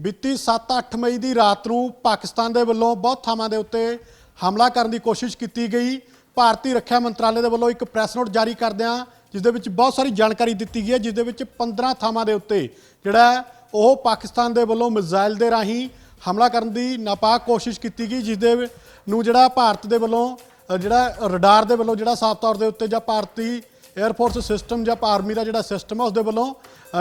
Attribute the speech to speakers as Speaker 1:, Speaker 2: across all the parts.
Speaker 1: ਬੀਤੀ 7-8 ਮਈ ਦੀ ਰਾਤ ਨੂੰ ਪਾਕਿਸਤਾਨ ਦੇ ਵੱਲੋਂ ਬਹੁਤ ਥਾਵਾਂ ਦੇ ਉੱਤੇ ਹਮਲਾ ਕਰਨ ਦੀ ਕੋਸ਼ਿਸ਼ ਕੀਤੀ ਗਈ। ਭਾਰਤੀ ਰੱਖਿਆ ਮੰਤਰਾਲੇ ਦੇ ਵੱਲੋਂ ਇੱਕ ਪ੍ਰੈਸ ਨੋਟ ਜਾਰੀ ਕਰਦਿਆਂ ਜਿਸ ਦੇ ਵਿੱਚ ਬਹੁਤ ਸਾਰੀ ਜਾਣਕਾਰੀ ਦਿੱਤੀ ਗਈ ਹੈ ਜਿਸ ਦੇ ਵਿੱਚ 15 ਥਾਵਾਂ ਦੇ ਉੱਤੇ ਜਿਹੜਾ ਉਹ ਪਾਕਿਸਤਾਨ ਦੇ ਵੱਲੋਂ ਮਿਜ਼ਾਈਲ ਦੇ ਰਾਹੀਂ ਹਮਲਾ ਕਰਨ ਦੀ ਨਾਪਾਕ ਕੋਸ਼ਿਸ਼ ਕੀਤੀ ਗਈ ਜਿਸ ਦੇ ਨੂੰ ਜਿਹੜਾ ਭਾਰਤ ਦੇ ਵੱਲੋਂ ਜਿਹੜਾ, ਰਡਾਰ ਦੇ ਵੱਲੋਂ ਜਿਹੜਾ ਸਾਫ਼ ਤੌਰ ਦੇ ਉੱਤੇ ਜਾਂ ਭਾਰਤੀ 에ਅਰਫੋਰਸ ਸਿਸਟਮ ਜਾਂ ਆਰਮੀ ਦਾ ਜਿਹੜਾ ਸਿਸਟਮ ਹੈ ਉਸ ਦੇ ਵੱਲੋਂ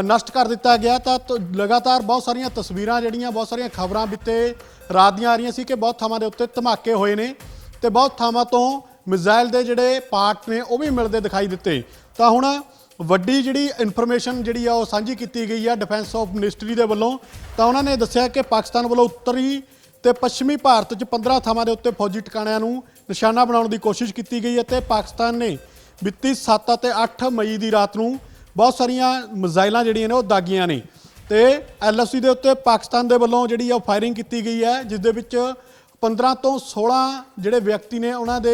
Speaker 1: ਨਸ਼ਟ ਕਰ ਦਿੱਤਾ ਗਿਆ ਤਾਂ ਤ- ਲਗਾਤਾਰ ਬਹੁਤ ਸਾਰੀਆਂ ਤਸਵੀਰਾਂ ਜਿਹੜੀਆਂ, ਬਹੁਤ ਸਾਰੀਆਂ ਖਬਰਾਂ ਬਿੱਤੇ ਰਾਤ ਦੀਆਂ ਆ ਰਹੀਆਂ ਸੀ ਕਿ ਬਹੁਤ ਥਾਵਾਂ ਦੇ ਉੱਤੇ ਧਮਾਕੇ ਹੋਏ ਨੇ ਤੇ ਬਹੁਤ ਥਾਵਾਂ ਤੋਂ ਮਿਜ਼ਾਈਲ ਦੇ ਜਿਹੜੇ ਪਾਰਟ ਨੇ, ਉਹ ਵੀ ਮਿਲਦੇ ਦਿਖਾਈ ਦਿੱਤੇ। ਤਾਂ ਹੁਣ ਵੱਡੀ ਜਿਹੜੀ ਇਨਫੋਰਮੇਸ਼ਨ ਜਿਹੜੀ ਆ, ਉਹ ਸਾਂਝੀ ਕੀਤੀ ਗਈ ਆ ਡਿਫੈਂਸ ਆਫ ਮਿਨਿਸਟਰੀ ਦੇ ਵੱਲੋਂ। ਤਾਂ ਉਹਨਾਂ ਨੇ ਦੱਸਿਆ ਕਿ ਪਾਕਿਸਤਾਨ ਵੱਲੋਂ ਉੱਤਰੀ ਤੇ ਪੱਛਮੀ ਭਾਰਤ 'ਚ 15 ਥਾਵਾਂ ਦੇ ਉੱਤੇ ਫੌਜੀ ਟਿਕਾਣਿਆਂ ਨੂੰ ਨਿਸ਼ਾਨਾ ਬਣਾਉਣ ਦੀ ਕੋਸ਼ਿਸ਼ ਕੀਤੀ ਗਈ ਹੈ ਤੇ ਪਾਕਿਸਤਾਨ ਨੇ ਬੀਤੀ 7 ਅਤੇ 8 ਮਈ ਦੀ ਰਾਤ ਨੂੰ ਬਹੁਤ ਸਾਰੀਆਂ ਮਿਜ਼ਾਈਲਾਂ ਜਿਹੜੀਆਂ ਨੇ ਉਹ ਦਾਗੀਆਂ ਨੇ ਤੇ ਐਲਐਫਸੀ ਦੇ ਉੱਤੇ ਪਾਕਿਸਤਾਨ ਦੇ ਵੱਲੋਂ ਜਿਹੜੀ ਆ ਫਾਇਰਿੰਗ ਕੀਤੀ ਗਈ ਹੈ, ਜਿਸ ਦੇ ਵਿੱਚ 15 ਤੋਂ 16 ਜਿਹੜੇ ਵਿਅਕਤੀ ਨੇ ਉਹਨਾਂ ਦੇ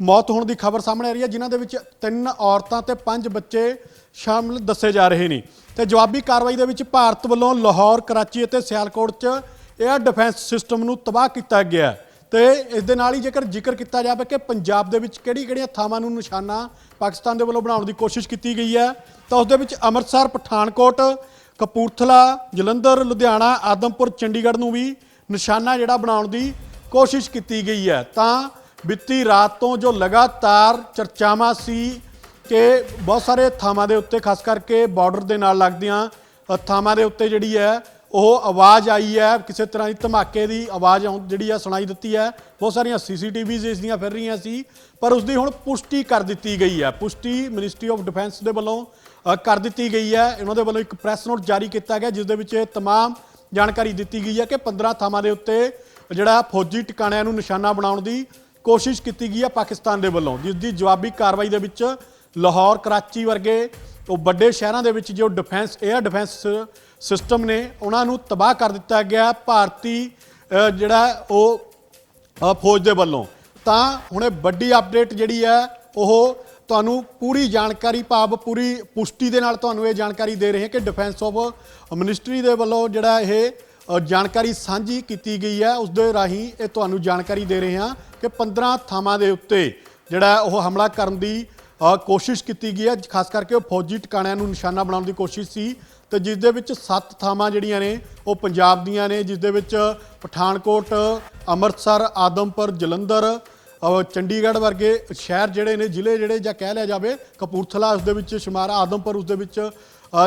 Speaker 1: ਮੌਤ ਹੋਣ ਦੀ ਖਬਰ ਸਾਹਮਣੇ ਆ ਰਹੀ ਹੈ, ਜਿਨ੍ਹਾਂ ਦੇ ਵਿੱਚ ਤਿੰਨ ਔਰਤਾਂ ਤੇ ਪੰਜ ਬੱਚੇ ਸ਼ਾਮਲ ਦੱਸੇ ਜਾ ਰਹੇ ਨੇ ਤੇ ਜਵਾਬੀ ਕਾਰਵਾਈ ਦੇ ਵਿੱਚ ਭਾਰਤ ਵੱਲੋਂ ਲਾਹੌਰ, ਕਰਾਚੀ ਅਤੇ ਸਿਆਲਕੋਟ 'ਚ 에ਅਰ ਡਿਫੈਂਸ ਸਿਸਟਮ ਨੂੰ ਤਬਾਹ ਕੀਤਾ ਗਿਆ ਹੈ। ਤੇ ਇਸ ਦੇ ਨਾਲ ਹੀ ਜੇਕਰ ਜ਼ਿਕਰ ਕੀਤਾ ਜਾਵੇ ਕਿ ਪੰਜਾਬ ਦੇ ਵਿੱਚ ਕਿਹੜੀ-ਕਿਹੜੀਆਂ ਥਾਵਾਂ ਨੂੰ ਨਿਸ਼ਾਨਾ ਪਾਕਿਸਤਾਨ ਦੇ ਵੱਲੋਂ ਬਣਾਉਣ ਦੀ ਕੋਸ਼ਿਸ਼ ਕੀਤੀ ਗਈ ਹੈ, ਤਾਂ ਉਸ ਦੇ ਵਿੱਚ ਅੰਮ੍ਰਿਤਸਰ, ਪਠਾਨਕੋਟ, ਕਪੂਰਥਲਾ, ਜਲੰਧਰ, ਲੁਧਿਆਣਾ, ਆਦਮਪੁਰ, ਚੰਡੀਗੜ੍ਹ ਨੂੰ ਵੀ ਨਿਸ਼ਾਨਾ ਜਿਹੜਾ ਬਣਾਉਣ ਦੀ ਕੋਸ਼ਿਸ਼ ਕੀਤੀ ਗਈ ਹੈ। ਤਾਂ ਬੀਤੀ ਰਾਤ ਤੋਂ ਜੋ ਲਗਾਤਾਰ ਚਰਚਾਵਾਂ ਸੀ ਕਿ ਬਹੁਤ ਸਾਰੇ ਥਾਵਾਂ ਦੇ ਉੱਤੇ, ਖਾਸ ਕਰਕੇ ਬਾਰਡਰ ਦੇ ਨਾਲ ਲੱਗਦੀਆਂ ਥਾਵਾਂ ਦੇ ਉੱਤੇ ਜਿਹੜੀ ਹੈ ਉਹ ਆਵਾਜ਼ ਆਈ ਹੈ ਕਿਸੇ ਤਰ੍ਹਾਂ ਦੀ ਧਮਾਕੇ ਦੀ ਆਵਾਜ਼ ਆਉਂ- ਜਿਹੜੀ ਆ ਸੁਣਾਈ ਦਿੱਤੀ ਹੈ ਬਹੁਤ ਸਾਰੀਆਂ ਸੀਸੀਟੀਵੀਜ਼ ਇਸ ਦੀਆਂ ਫਿਰ ਰਹੀਆਂ ਸੀ ਪਰ ਉਸ ਦੀ ਹੁਣ ਪੁਸ਼ਟੀ ਕਰ ਦਿੱਤੀ ਗਈ ਹੈ ਪੁਸ਼ਟੀ ਮਿਨਿਸਟਰੀ ਆਫ ਡਿਫੈਂਸ ਦੇ ਵੱਲੋਂ ਅ, ਕਰ ਦਿੱਤੀ ਗਈ ਹੈ ਇਹਨਾਂ ਦੇ ਵੱਲੋਂ ਇੱਕ ਪ੍ਰੈਸ ਨੋਟ ਜਾਰੀ ਕੀਤਾ ਗਿਆ ਜਿਸ ਦੇ ਵਿੱਚ ਇਹ तमाम ਜਾਣਕਾਰੀ ਦਿੱਤੀ ਗਈ ਹੈ ਕਿ 15 ਥਾਵਾਂ ਦੇ ਉੱਤੇ ਜਿਹੜਾ ਫੌਜੀ ਟਿਕਾਣਿਆਂ ਨੂੰ ਨਿਸ਼ਾਨਾ ਬਣਾਉਣ ਦੀ ਕੋਸ਼ਿਸ਼ ਕੀਤੀ ਗਈ ਹੈ ਪਾਕਿਸਤਾਨ ਦੇ ਵੱਲੋਂ ਜਿਸ ਦੀ ਜਵਾਬੀ ਕਾਰਵਾਈ ਦੇ ਵਿੱਚ ਲਾਹੌਰ ਕਰਾਚੀ ਵਰਗੇ ਉਹ ਵੱਡੇ ਸ਼ਹਿਰਾਂ ਦੇ ਵਿੱਚ ਜੋ ਡਿਫੈਂਸ 에ਅਰ ਡਿਫੈਂਸ ਸਿਸਟਮ ਨੇ, ਉਹਨਾਂ ਨੂੰ ਤਬਾਹ ਕਰ ਦਿੱਤਾ ਗਿਆ ਭਾਰਤੀ ਜਿਹੜਾ ਉਹ ਫੌਜ ਦੇ ਵੱਲੋਂ। ਤਾਂ ਹੁਣ ਇਹ ਵੱਡੀ ਅਪਡੇਟ ਜਿਹੜੀ ਹੈ, ਉਹ ਤੁਹਾਨੂੰ ਪੂਰੀ ਜਾਣਕਾਰੀ ਭਾਵ ਪੂਰੀ ਪੁਸ਼ਟੀ ਦੇ ਨਾਲ ਤੁਹਾਨੂੰ ਇਹ ਜਾਣਕਾਰੀ ਦੇ ਰਹੇ ਹਾਂ ਕਿ ਡਿਫੈਂਸ ਆਫ ਮਿਨਿਸਟਰੀ ਦੇ ਵੱਲੋਂ ਜਿਹੜਾ ਇਹ ਜਾਣਕਾਰੀ ਸਾਂਝੀ ਕੀਤੀ ਗਈ ਹੈ। ਉਸ ਦੇ ਰਾਹੀਂ ਇਹ ਤੁਹਾਨੂੰ ਜਾਣਕਾਰੀ ਦੇ ਰਹੇ ਹਾਂ ਕਿ 15 ਥਾਵਾਂ ਦੇ ਉੱਤੇ ਜਿਹੜਾ ਉਹ ਹਮਲਾ ਕਰਨ ਦੀ ਕੋਸ਼ਿਸ਼ ਕੀਤੀ ਗਈ ਹੈ, ਖਾਸ ਕਰਕੇ ਉਹ ਫੌਜੀ ਟਿਕਾਣਿਆਂ ਨੂੰ ਨਿਸ਼ਾਨਾ ਬਣਾਉਣ ਦੀ ਕੋਸ਼ਿਸ਼ ਸੀ ਤੇ ਜਿਸ ਦੇ ਵਿੱਚ ਸੱਤ ਥਾਵਾਂ ਜਿਹੜੀਆਂ ਨੇ, ਉਹ ਪੰਜਾਬ ਦੀਆਂ ਨੇ, ਜਿਸ ਦੇ ਵਿੱਚ ਪਠਾਨਕੋਟ, ਅੰਮ੍ਰਿਤਸਰ, ਆਦਮਪੁਰ, ਜਲੰਧਰ ਚੰਡੀਗੜ੍ਹ ਵਰਗੇ ਸ਼ਹਿਰ ਜਿਹੜੇ ਨੇ, ਜ਼ਿਲ੍ਹੇ ਜਿਹੜੇ ਜਾਂ ਕਹਿ ਲਿਆ ਜਾਵੇ, ਕਪੂਰਥਲਾ ਉਸ ਦੇ ਵਿੱਚ ਸ਼ੁਮਾਰ, ਆਦਮਪੁਰ ਉਸ ਦੇ ਵਿੱਚ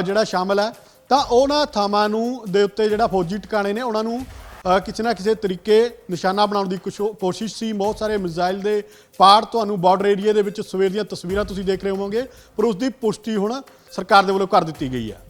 Speaker 1: ਜਿਹੜਾ ਸ਼ਾਮਲ ਹੈ। ਤਾਂ ਉਹਨਾਂ ਥਾਵਾਂ ਨੂੰ ਦੇ ਉੱਤੇ ਜਿਹੜਾ ਫੌਜੀ ਟਿਕਾਣੇ ਨੇ, ਉਹਨਾਂ ਨੂੰ ਕਿਸੇ ਨਾ ਕਿਸੇ ਤਰੀਕੇ ਨਿਸ਼ਾਨਾ ਬਣਾਉਣ ਦੀ ਕੁਛ ਕੋਸ਼ਿਸ਼ ਸੀ। ਬਹੁਤ ਸਾਰੇ ਮਿਜ਼ਾਈਲ ਦੇ ਪਾੜ ਤੁਹਾਨੂੰ ਬਾਰਡਰ ਏਰੀਆ ਦੇ ਵਿੱਚ ਸਵੇਰ ਦੀਆਂ ਤਸਵੀਰਾਂ ਤੁਸੀਂ ਦੇਖ ਰਹੇ ਹੋਵੋਗੇ, ਪਰ ਉਸ ਦੀ ਪੁਸ਼ਟੀ ਹੁਣ ਸਰਕਾਰ ਦੇ ਵੱਲੋਂ ਕਰ ਦਿੱਤੀ ਗਈ ਹੈ।